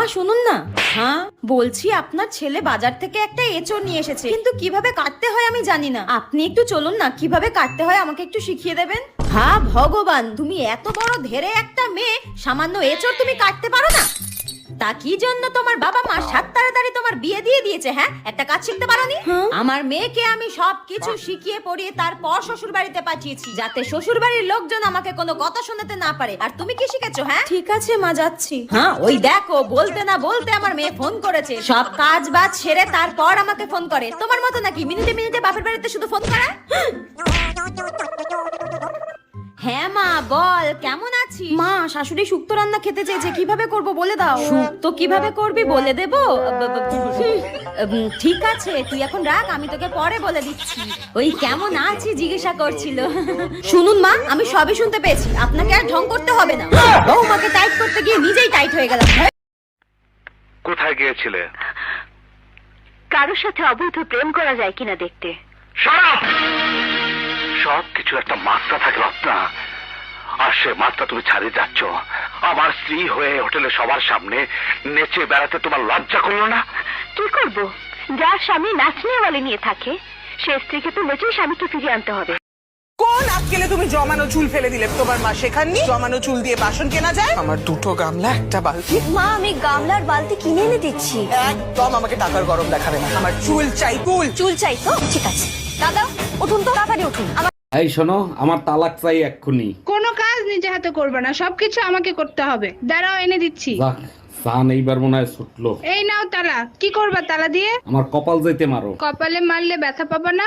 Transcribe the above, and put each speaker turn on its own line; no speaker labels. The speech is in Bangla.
মা, শুনুন না। হ্যাঁ বলছি আপনার ছেলে বাজার থেকে একটা এঁচড় নিয়ে এসেছে। কিন্তু কীভাবে কাটতে হয় আমি জানি না। আপনি একটু চলুন না, কীভাবে কাটতে হয় আমাকে একটু শিখিয়ে দেবেন? হা ভগবান, তুমি এত বড় ধেরে একটা মেয়ে, সামান্য এঁচড় তুমি কাটতে পারো না? তা কি জন্য তোমার বাবা মা সাত তাড়াতাড়ি তোমার বিয়ে দিয়ে দিয়েছে হ্যাঁ? একটা কাজ শিখতে পারোনি? আমার মেয়েকে আমি সব কিছু শিখিয়ে পড়িয়ে তারপর শ্বশুর বাড়িতে পাঠিয়েছি যাতে শ্বশুর বাড়ির লোকজন আমাকে কোনো কথা শোনাতে না পারে। আর তুমি কি শিখেছো হ্যাঁ? ঠিক আছে মা যাচ্ছি। হ্যাঁ ওই দেখো বলতে না বলতে আমার মেয়ে ফোন করেছে। সব কাজ বাজ সেরে তারপর আমাকে ফোন করে। তোমার মতো নাকি মিনিটে মিনিটে বাপের বাড়িতে শুধু ফোন করা? হ্যাঁ মা বল কেমন মা শাশুড়ি শুক্তো রান্না খেতে চেয়েছে কীভাবে করব বলে দাও। শুক্তো কীভাবে করবি বলে দেব? ঠিক আছে তুই এখন রাখ আমি তোকে পরে বলে দিচ্ছি। ওই কেমন আছি জিজ্ঞাসা করছিল। শুনুন মা আমি সবই শুনতে পেয়েছি আপনাকে আর ঢং করতে হবে না। বৌমাকে টাইট করতে গিয়ে নিজেই টাইট হয়ে গেলাম।
কোথায় গিয়েছিলে?
কারোর সাথে অবৈধ প্রেম করা যায় কিনা দেখতে।
সব! কিছু একটা মাত্রা থাকে রত্না আর সে মাত্রা তুমি ছাড়িয়ে যাচ্ছ। আমার স্ত্রী হয়ে হোটেলে সবার সামনে নেচে বেড়াতে তোমার লজ্জা করল না?
কি করব? যার স্বামী নাচনিয়াওয়ালি নিয়ে থাকে সে স্ত্রীকে তো নেচেই স্বামীকে ফিরিয়ে আনতে হবে।
কোন আজকেলে তুমি জমানো চুল ফেলে দিলে? তোমার মা শেখাননি জমানো চুল দিয়ে বাসন কেনা যায়? আমার দুটো গামলা একটা বালতি।
মা আমি গামলার বালতি কিনে এনে দিচ্ছি।
একদম আমাকে টাকার গরম দেখাবে না। আমার চুল চাই চুল।
চুল চাই তো? ঠিক আছে। দাদা উঠুন তো তাড়াতাড়ি উঠুন।
এই শোনো আমার তালাক চাই এক্ষুনি।
কোনো নিজে হাতে করবে না সবকিছু আমাকে করতে হবে। দাঁড়াও এনে দিচ্ছি।
সান এইবার মনে হয় ছুটলো।
এই নাও তালা কি করবা তালা দিয়ে?
আমার কপাল যেতে মারো।
কপালে মারলে ব্যথা পাবা না?